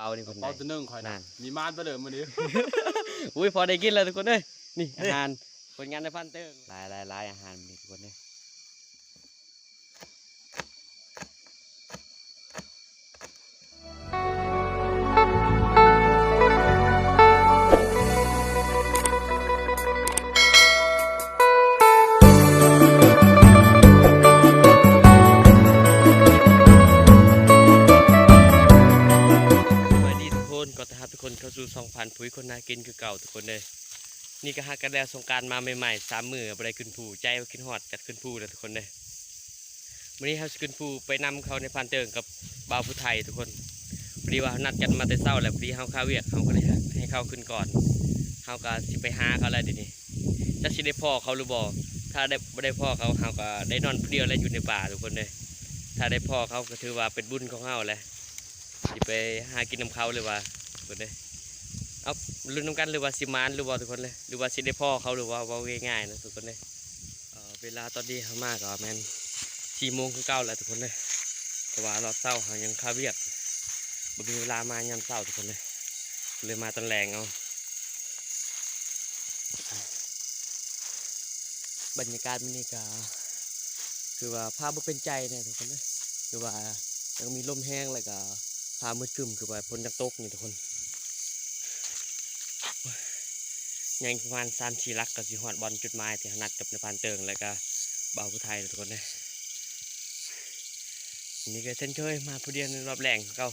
เปานี่คนใดเปาตัวหนึ่งคอยนั่นะนมีมานตัวเดิมมาดิอุ้ยพอได้กินแล้วทุกคนเอ้ยนี่อาหารผลงานในพันเติงหลายหลายหลายอาหารมีทุกคนเอ้ย เข้าสู่สองพันปุ๋ยคนน่ากินคือเก่าทุกคนเลยนี่ก็หากันแล้วสงการมาใหม่ๆสามมือบ่ไปขึ้นภูใจขึ้นฮอดจัดขึ้นภูเลยทุกคนเลยวันนี้เราขึ้นภูไปนำเขาในพันเติงกับบ่าวผู้ไทยทุกคนพอดีว่านัดกันมาแต่เช้าแล้วพอดีเขาข้าวเวียกเขาก็เลยให้เขาขึ้นก่อนเขาก็สิไปหาเขาแล้วดินี้จะสิได้พ่อเขาหรือบ่ถ้าได้บ่ได้พ่อเขาเขาก็ได้นอนผู้เดียวแล้วอยู่ในป่าทุกคนเลยถ้าได้พ่อเขาก็ถือว่าเป็นบุญของเขาแหละสิไปหากินน้ำเขาหรือว่าทุกคนเลย เอาลุ้นน้ำกันหรือว่าสิมานหรือว่าทุกคนเลยหรือว่าสิได้พ่อเขาหรือว่าว่าง่ายๆนะทุกคนเลยเวลาตอนนี้เขามากก็แมนสี่โมงคือเก้าแล้วทุกคนเลยแต่ว่ารอบเศร้าเขายังข้าเวียกบ่มีเวลามายามเศร้าทุกคนเลยเลยมาตอนแรงเอาบรรยากาศมันนี่ก็คือว่าภาพบ่เป็นใจเนี่ยทุกคนเลยคือว่ายังมีลมแห้งแล้วก็ฟ้ามืดคึมคือว่าพ้นจากตกนี่ทุกคนโอ้ย ยังประมาณสามสี่ลักกับสิฮอดบอลจุดหมายที่นัดกับในพานเติงแล้วก็บ่าวผู้ไทยทุกคนเลยนี่ก็เช่นเคยมาผู้เดียวในรอบแรงเก่า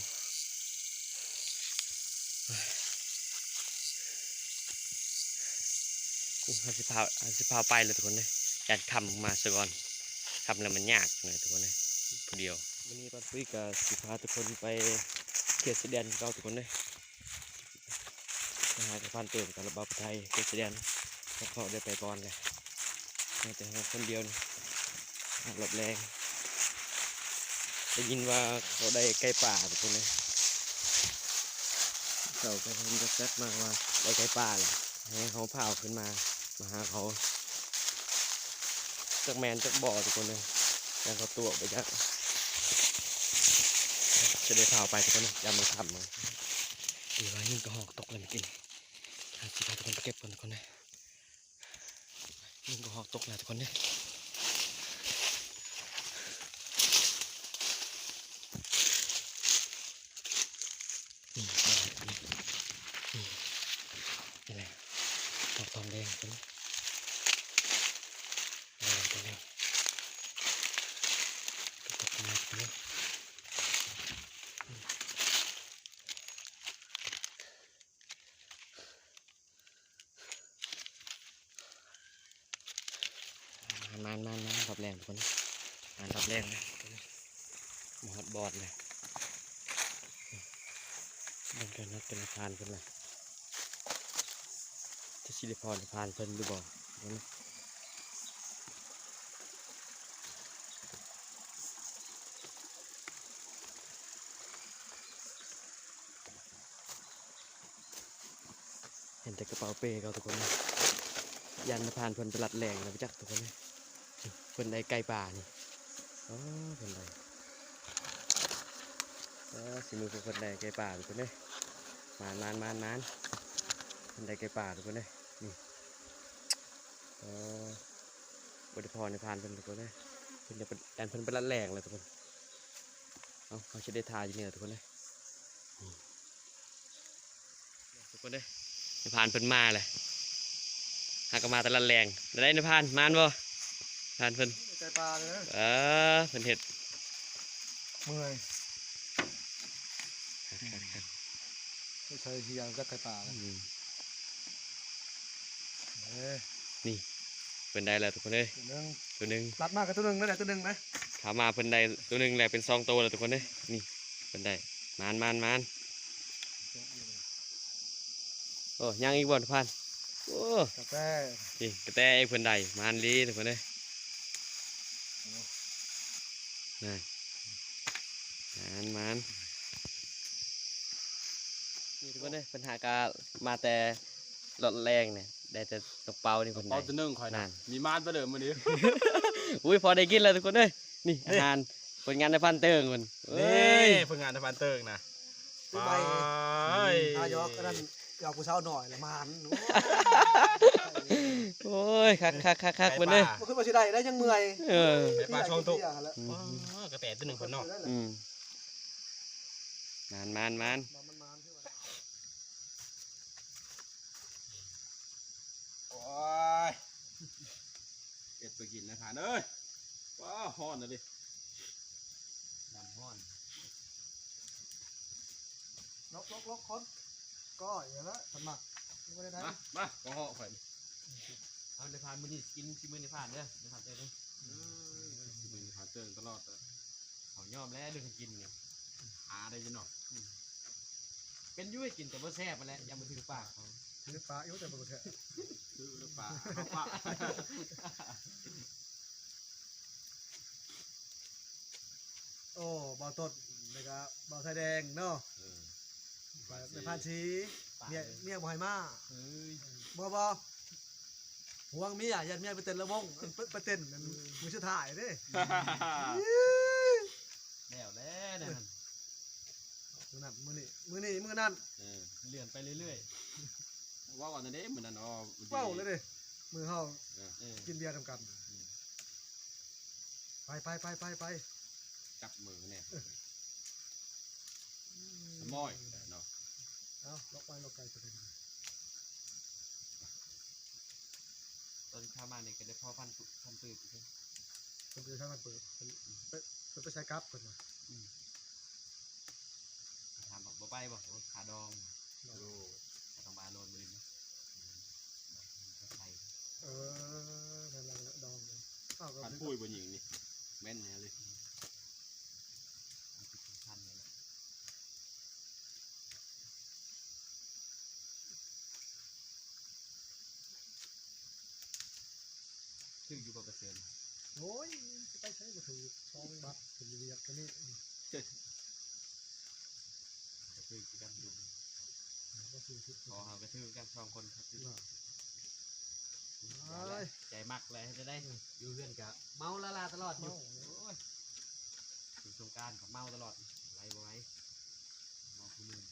อาสิพาเขาสิพาไปเลยทุกคนเลยอยากคำมาซะก่อนคำแล้วมันยากเลยทุกคนเลยผู้เดียววันนี้ปันปุ้ยกับสิพาทุกคนไปเขตเสด็จเก่าทุกคนเลย นะฮะกับพันเติมกับระบบไทยเขตเด็จพวกเขาได้ไปก่อนเลยมีแต่เราคนเดียวนะหลบแรงได้ยินว่าเขาได้ใกล้ป่าทุกคนเลยเขาก็ทำกระแซดมากว่าได้ใกล้ป่าเลยให้เขาเอาขึ้นมามาหาเขาจากแมนจากบ่อทุกคนเลยแล้วเขาตัวไปจากจะได้พาไปทุกคนนะยามมันค่ำมาดีว่ายิ่งก็หอกตกเลยเมื่อกี้ สิพาทุกคนไปเก็บก่อนทุกคนนะยิ่งก็หอกตกแล้วทุกคนเนี่ยนี่เอาไว้ตรงนี้นี่นี่แหละดอกทองแดงทุกคนเอาไว้ตรงนี้ตกตรงนี้ตรงนี้ มานมานมานรอบแรงทุกคนมานรอบแรงนะหมอดบอดเลยมันก็นัดเป็นพานเพิ่นเลยจะสิได้พรพานเพิ่นหรือบ่บ่นะเห็นแต่กระเป๋าเป้เขาทุกคนนะยันพานเพิ่นไปรัดแรงแล้วไปจักทุกคนเลย พิ่นได้ไก่ป่านี่อ๋อเพิ่นได้เออสิมือเพิ่นได้ไก่ป่าทุกคนเด้ยมานานมานานเพิ่นได้ไก่ป่าทุกคนเด้ยนี่เออบริพรในพานเพิ่นทุกคนเด้ยเพิ่นจะเป็นแอนเพิ่นเป็นรัดแรงเลยทุกคนเอาเขาจะได้ทาอยู่เนี่ยทุกคนเด้ยทุกคนเด้ยในพานเพิ่นมาเลยหากมาแต่ละแรงได้ในพานมานบ่ พานเพิ่นใจปลาเลยเออเป็นเห็ดเมื่อยครับครับไม่ใช่ที่ยังก็ใจปลาอืมเอ้ยเป็นได้แล้วทุกคนเลยตัวนึงตัวหนึ่งรัดมากกับตัวนึงนั่นแหละตัวนึงไหมขามาเป็นได้ตัวหนึ่งแหละเป็นซองโตแล้วทุกคนเลยนี่เป็นได้มานมานมานโอ้ยังอีกบ่ทุกพันโอ้กาแฟนี่กระแตไอ้เพิ่นได้มานลีทุกคนเลย นั่นมานมานนี่ทุกคนเลยปัญหากามาแต่รถแรงเนี่ยได้แต่กระเป๋านี่เพิ่นเปาได้ตัวนึงคอยนั่นะนมีมานตัวเดิมมาดิอุ้ยพอได้กินแล้วทุกคนเอ้ยนี่อาหารผลงานในพันเติงมันเอ้นี่ยเพิ่งงานทำานเติงนะซื้อใบปลาอายอกก็นั่นยอกผู้สาวหน่อยละมัน โอ้ยคักคักคักคักเพิ่นเด้อบ่ขึ้นมาสิได้ได้ยังเมื่อยเออไปปลาช่องตุกอืมอ๋อกระแตตัวหนึ่งคนเนอกอืมมานมานมานโอ้ยเป็ดไปกินนะทานเอ้ยว้าฮ้อนนะดิน้ำฮ้อนลกลกลกคนก็อย่างละสมัครไม่ได้ได้มามาก็ห่อข่อย เอาในพานมื้อนี้กินสิมื้อในพานเด้อในพานเด้อมึงหาเจอตลอดเลยเขายอมแล้วเรื่องกินเนี่ยหาได้อยินเนาะเป็นอยุ่ยกินแต่บ่แซ่บมาแล้วยังบ่ถึงปากเขาถือปลาอยู่แต่บ่แท้ซื้อหรือเปล่าเอาปะโอ้บ่าวต้นแล้วก็บ่าวไทยแดงเนาะเออในพานชีเมียเมียบ่ให้มาเฮ้ยบ่บ่ ห่วงเมียยันเมียไปเต้นละวงอันไปเต้นอันมือสุดท้ายเด้แล้วแล้วนั่นมื้อนั้นมื้อนี้มื้อนี้มื้อนั้นเออเลื่อนไปเรื่อยว่าก่อนนะเด้เหมือนนั่นเนาะเว้าเลยเด้มือเฮาเออๆเออกินเบียร์ทำกันไปไปไปไปไปจับมือเนี่ยสมอยเนาะเอาล็อกไว้ล็อกไกลตัวนึงต อนข้ามาเนี่ยก็ได้พ่อพันตุพันตืบอยู่เพิ่นเพิ่นไปทางมันเปิดเพิ่นเพิ่นเพิ่นไปใช้กลับเพิ่นว่าถามบอกบ่ไปบอกว่าขาดองโอ้ขาต้องมาโลนมื้อนี้นะอืมใส่เออนั่นแหละดองเลยอ้าวก็ปันปุ้ยบนหญิงนี่แม่นแน่เลย มันสิเป็นพันเลยแหละถึงอยู่บ่เปอร์เซ็นต์ โอ้ยไปใช้บ่ถูกซองบัตรถึงเรียกกันนี่ก็คือกันดูบ่ถูกทุกพอเฮาก็ถือกันสองคนครับน่ะใจมักเลยจะได้อยู่เพื่อนกับเมาละลาตลอดอยู่เมาโอ้ยถึงสงกรารกับเมาตลอดไรบ่ไหว้เมาทุกมือ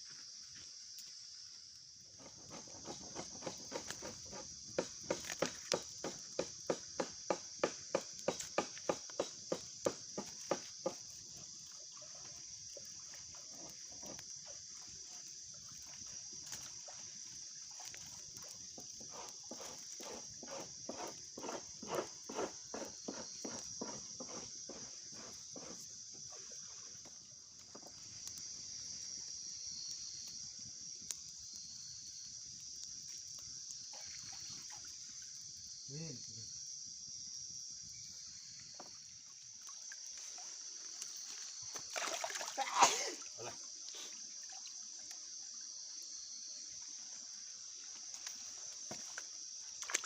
นี่อืออือ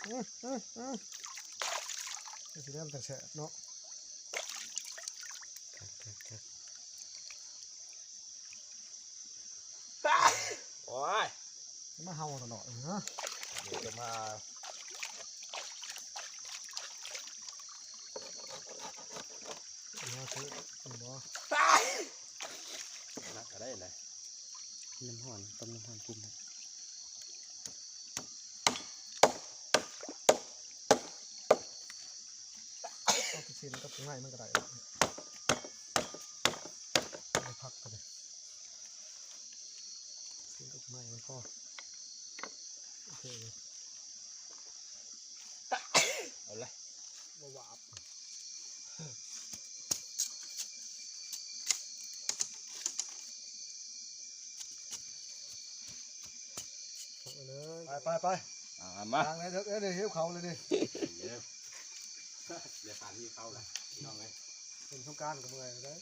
อือ สิเริ่มแต่แฉะเนาะโอ้ยมาเฮาตลอดเลยนะเดี๋ยวจะมามาคือผมบ่นักก็ได้เลยน้ำห่อนต้มน้ำห่อนกินนะ เอาไปชิมกับ ง่ายมันก็ได้ไปพักกันเลยชิมกับง่ายมันก็โอเคเอาเลยบ่หวาบไปไปไปอ่ามาทางไหนเดี๋ยวเดี๋ยวเหี่ยวเขาเลยดิ เดี๋ยวเดี๋ยวผ่านที่เข้าเลยพี่น้องเลยเป็นสงกรารกับเมื่อยได้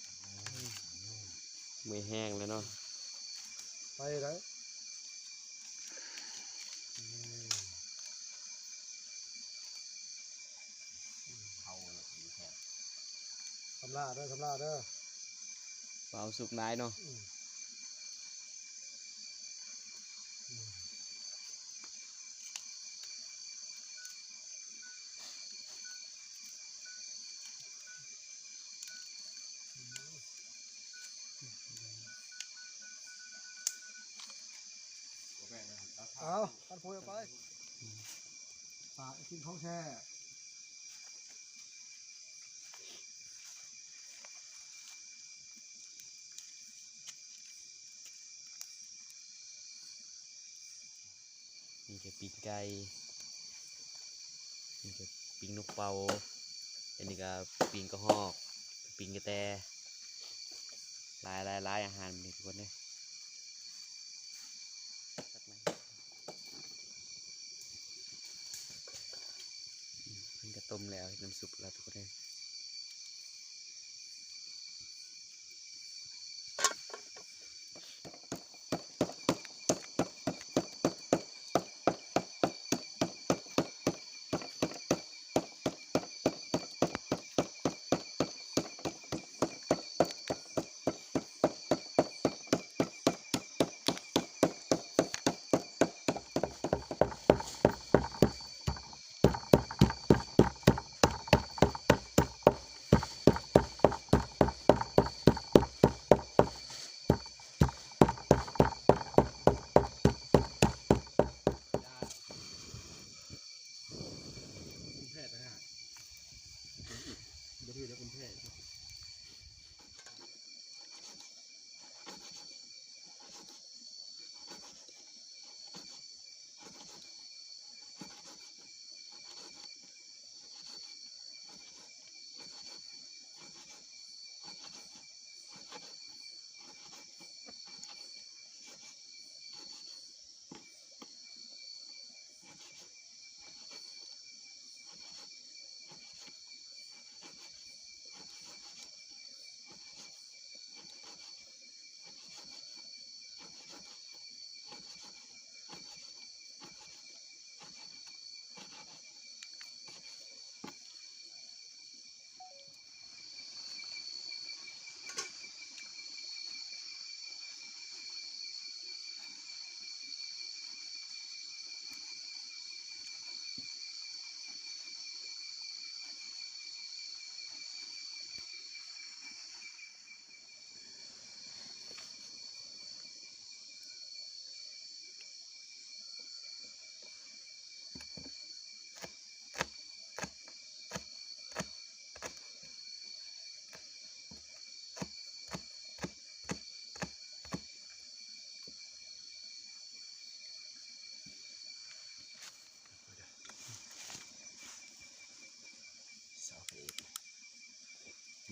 มือแห้งแล้วเนาะไปได้เข้าเลยแค่ทำลาเด้อทำลาเด้อ เบาสุกนายเนาะ อืม เอาปันโพยออกไปปากกินของแช่มีแค่ปีกไก่มีแค่ปิงนกเป่าอันนี้ก็ปิงกระหอกปิงกระแตหลายหลายหลายอาหารมีทุกคนเลยจัดมาอืมเพิ่นก็ ต้มแล้วน้ำซุปแล้วทุกคนเลย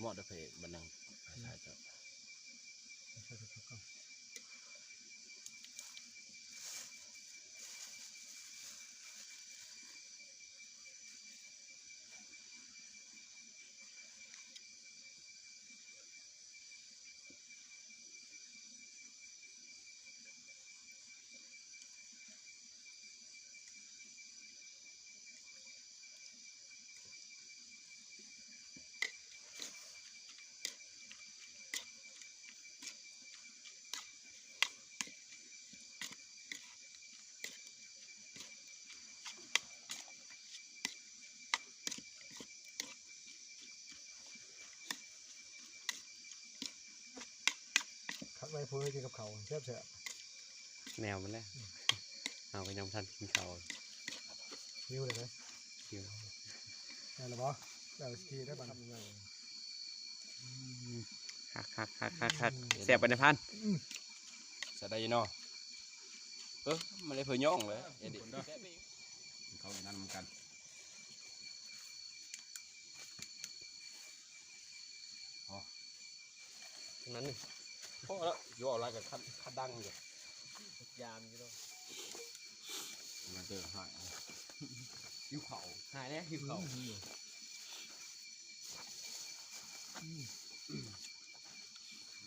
หมอดเพมันนังภาษาเจ้า ไว้โพยกินกับเขาแซ่บแซ่บแนวมันแล้วเอาไปยำทันกินข้าวนิ้วเลยไหมอยู่ได้หรือเปล่าได้สกีได้บ้างยังไงคักคักคักคักคักเสียบไปในพันจะได้เนาะเออมันเลยเผยย่องเลยเอ็ดดิเขาอยู่นั่นเหมือนกันตรงนั้นนี่ พอแล้วอยู่เอาอะไรกับคัดคัดดังอยู่ยามอยู่ด้วยมันเจอหายยิ้วเขาหายแล้วหิวเขา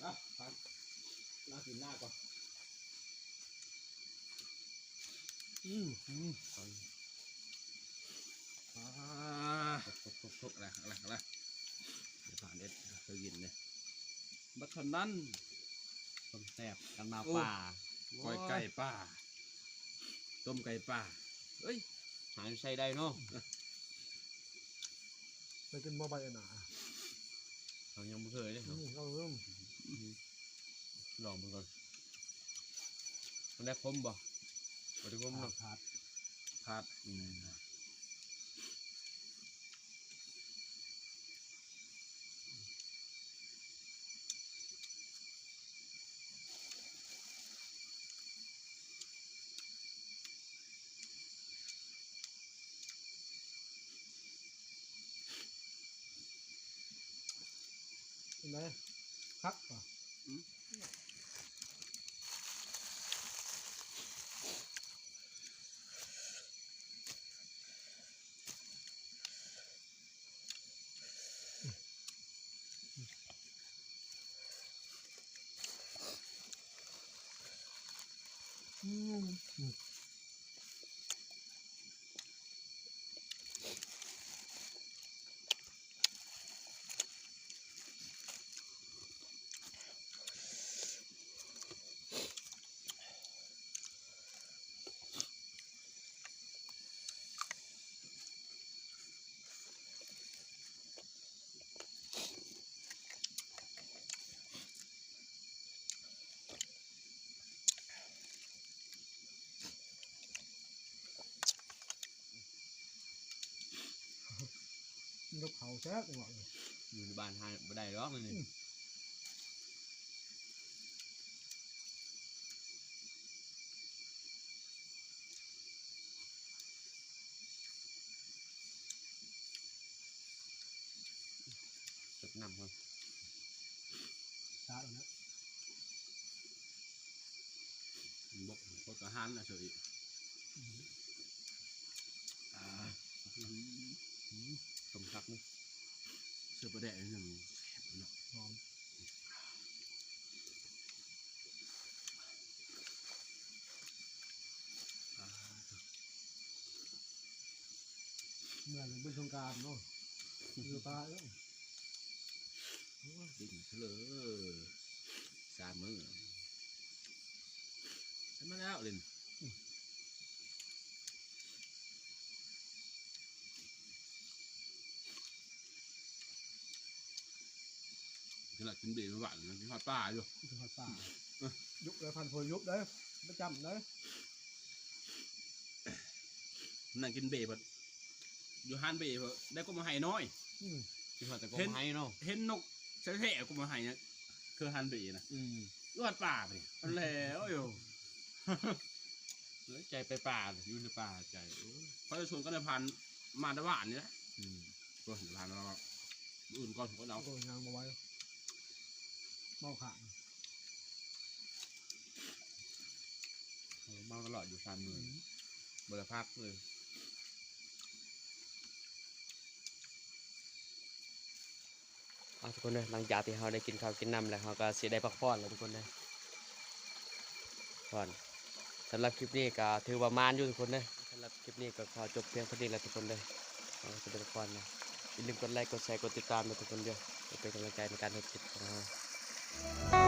นะพักน่ากินหน้าก่อนอืมอืมอ่าทุบทุบทุบอะไรอะไรอะไรเดี๋ยวผ่านเอ็ดเคยกินเนี่ยบัดเท่านั้น ต้มแซ่บกันมาโอ้ป่าก้อยไก่ป่า ต้มไก่ป่าเอ้ย หายใช้ได้เนาะไปกินมอใบหนาเรายังไม่เคยเลยอืมเอาเริ่มลองมันก่อนมันได้คมบ่บริกรมขาเนาะดขาดพาดอืม เห็นไหมครับ แซ่บจังหวะเลยอยู่ในบ้านหาบ่ได้หรอกนี่จดนำครับชาแล้วนะบกพดกระหันนะเฉย อืม อ่า สมครับนี่ เสือประแดะนี่หนึ่งแซ่บเนาะ หอม เมื่อหนึ่งเป็นสงกรารเนาะอยู่ปลาเอ้ยดิ่งเฉลยสามมือใช่ไหมแล้วลินขนาดกินเบียร์ไม่หวานนะกินทอดปลาอยู่เป็นหอดป่ายุบเลยพันโพยุบเลยประจำเลยนั่งกินเบียร์พอ อยู่ฮันเบียร์พอได้ก็มาให้น้อยอืมที่พอแต่ก็เห็นให้เนาะเห็นนกแท้ๆกูมาให้เนี่ยคือฮันเบียร์นะอืมรอดป่าไปอันแล้วอยู่แล้วใจไปป่าอยู่ในป่าใจโอ้ยเขาจะชวนก็ได้พันมาตะวันนี่แหละอืมก็เห็นพันแล้วก็อื่นก่อนผมก็เอาเอาตัวยางมาไว้เมาขางเออเมาตลอดอยู่สามมือบ่ได้พักเลย เอาทุกคนเลยหลังจากที่เราได้กินข้าวกินน้ำแล้วเราก็เสียได้พักผ่อนแล้วทุกคนเลยผ่อนสำหรับคลิปนี้ก็ถือว่ามานอยู่ทุกคนเลยสำหรับคลิปนี้ก็ขอจบเพียงเท่านี้แล้วทุกคนเลยเราจะได้พักผ่อนนะอย่าลืมกดไลค์กดแชร์กดติดตามด้วยทุกคนเดียวเพื่อเป็นกำลังใจในการทำคลิปของเรา